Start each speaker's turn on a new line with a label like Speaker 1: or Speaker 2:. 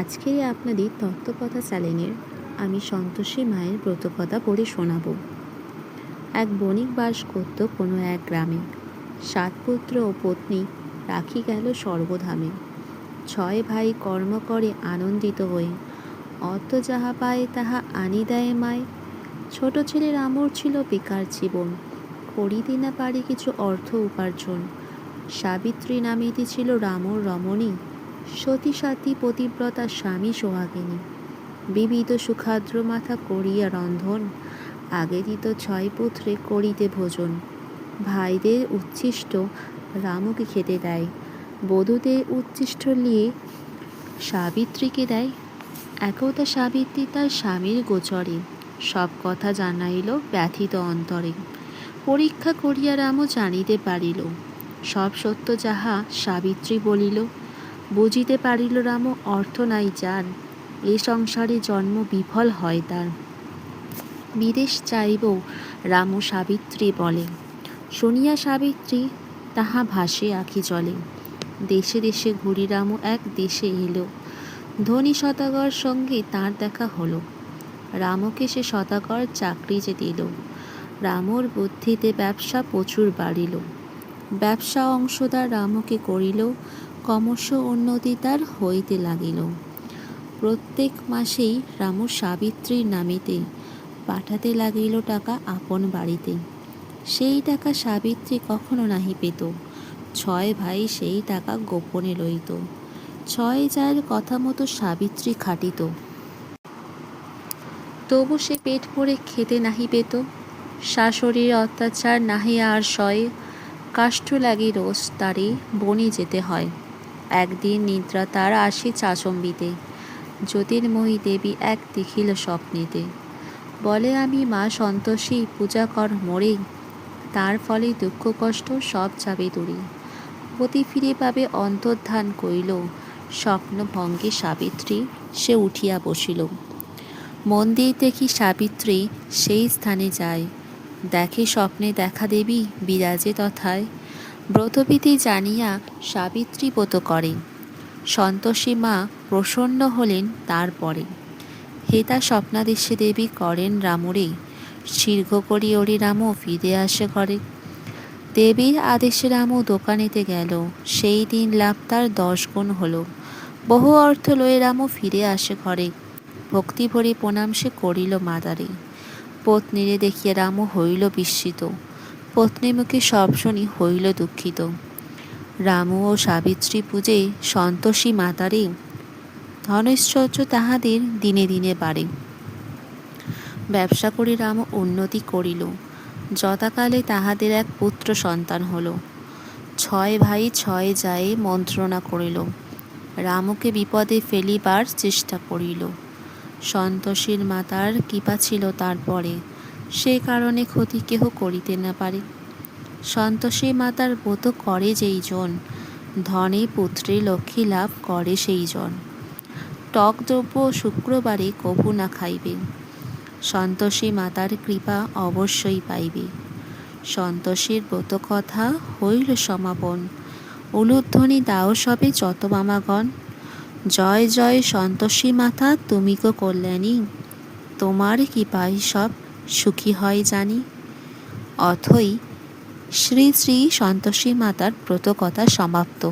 Speaker 1: আজকে আপনাদের তত্ত্বকথা চ্যানেলের আমি সন্তোষী মায়ের ব্রতকথা পড়ে শোনাব। এক বণিক বাস করত কোনো এক গ্রামে। সাত পুত্র ও পত্নী রাখি গেল সর্বধামে ছয় ভাই কর্ম করে আনন্দিত হয়ে, অর্থ যাহা পায় তাহা আনি দেয় মায়। ছোট ছেলের আমর ছিল বেকার জীবন, করিতে না পারি কিছু অর্থ উপার্জন। সাবিত্রী নামিতে ছিল রামর রমণী। সতী সাথী পতিব্রতা স্বামী সোহাগিনী। বিবিধ সুখাদ্র মাথা করিয়া রন্ধন, আগে দিত ছয় পুত্রে করিতে ভোজন। ভাইদের উচ্ছিষ্ট রামকে খেতে দেয়, বধূদের উচ্ছিষ্ট নিয়ে সাবিত্রীকে দেয়। একতা সাবিত্রী তার স্বামীর গোচরে, সব কথা জানাইল ব্যথিত অন্তরে। পরীক্ষা করিয়া রামও জানিতে পারিল, সব সত্য যাহা সাবিত্রী বলিল। বুঝিতে পারিল রাম, অর্থ নাই যার। এ সংসারে জন্ম বিফল হয় তার। বিদেশ চাইব, রাম সাবিত্রী বলে। শুনিয়া সাবিত্রী তাহা ভাসে আখি চলে দেশে দেশে ঘুরি রাম, এক দেশে এলো। ধনী সদাগর সঙ্গে তার দেখা হলো। রামকে সে সদাগর চাকরি যে দিল। রামর বুদ্ধিতে ব্যবসা প্রচুর বাড়িল। ব্যবসা অংশদার রামকে করিল ক্রমশ উন্নতি তার হইতে লাগিল। প্রত্যেক মাসেই রামু সাবিত্রীর নামেতে পাঠাতে লাগিল টাকা আপন বাড়িতে। সেই টাকা সাবিত্রী কখনো নাহি পেত। ছয় ভাই সেই টাকা গোপনে লইত। ছয় যার কথা মতো সাবিত্রী খাটিত। তবু সে পেট ভরে খেতে নাহি পেত। শাশুড়ির অত্যাচার নাহি আর সয় কাষ্ঠ লাগি রোজ তারে বনে যেতে হয়। একদিন নিদ্রা তার আসে চাচম্বিতে। জ্যোতির্ময়ী দেবী এক দেখিল স্বপ্নেতে। বলে, আমি মা সন্তোষী, পূজা কর মোরে। তার ফলে দুঃখ কষ্ট সব যাবে দূরে। পতি ফিরে পাবে অন্তর্ধান কইল স্বপ্নভঙ্গে সাবিত্রী সে উঠিয়া বসিল। মন্দির দেখি সাবিত্রী সেই স্থানে যায়। দেখে স্বপ্নে দেখা দেবী বিরাজে তথায়। ব্রতবিধি জানিয়া সাবিত্রী ব্রত করেন। সন্তোষী মা প্রসন্ন হলেন তারপরে। হেতা স্বপ্নাদেশে দেবী করেন রামরে, শীর্ঘ করি ওরি রামও ফিরে আসে ঘরে। দেবীর আদেশে রামও দোকানেতে গেল, সেই দিন লাভ তার দশ গুণ হলো। বহু অর্থ লয়ে রামও ফিরে আসে ঘরে। ভক্তি ভরে প্রণাম সে করিল মাদারে। পত্নীরে দেখিয়া রামও হইল বিস্মিত। পত্নী মুখে সব শুনি হইল দুঃখিত। রামু ও সাবিত্রী পূজে সন্তোষী মাতারে ধনৈশ্বর্য তাহাদের দিনে দিনে বাড়ে। ব্যবসা করে রাম উন্নতি করিল। যথাকালে তাহাদের এক পুত্র সন্তান হল। ছয় ভাই ছয় যায় মন্ত্রণা করিল। রামকে বিপদে ফেলিবার চেষ্টা করিল। সন্তোষীর মাতার কৃপা ছিল তারপরে। সে কারণে ক্ষতি কেহ করিতে না পারে। সন্তোষী মাতার ব্রত করে যেই জন ধনে পুত্রে লক্ষ্মী লাভ করে সেই জন টক দ্রব্য শুক্রবারে কভু না খাইবে। সন্তোষী মাতার কৃপা অবশ্যই পাইবে। সন্তোষীর ব্রত কথা হইল সমাপন। উলুধ্বনি দাও সবে যত মামাগণ। জয় জয় সন্তোষী মাতা, তুমি কো কল্যাণী। তোমার কৃপাই সব সুখী হয় জানি। অথই শ্রী শ্রী সন্তোষী মাতার ব্রতকথা সমাপ্ত।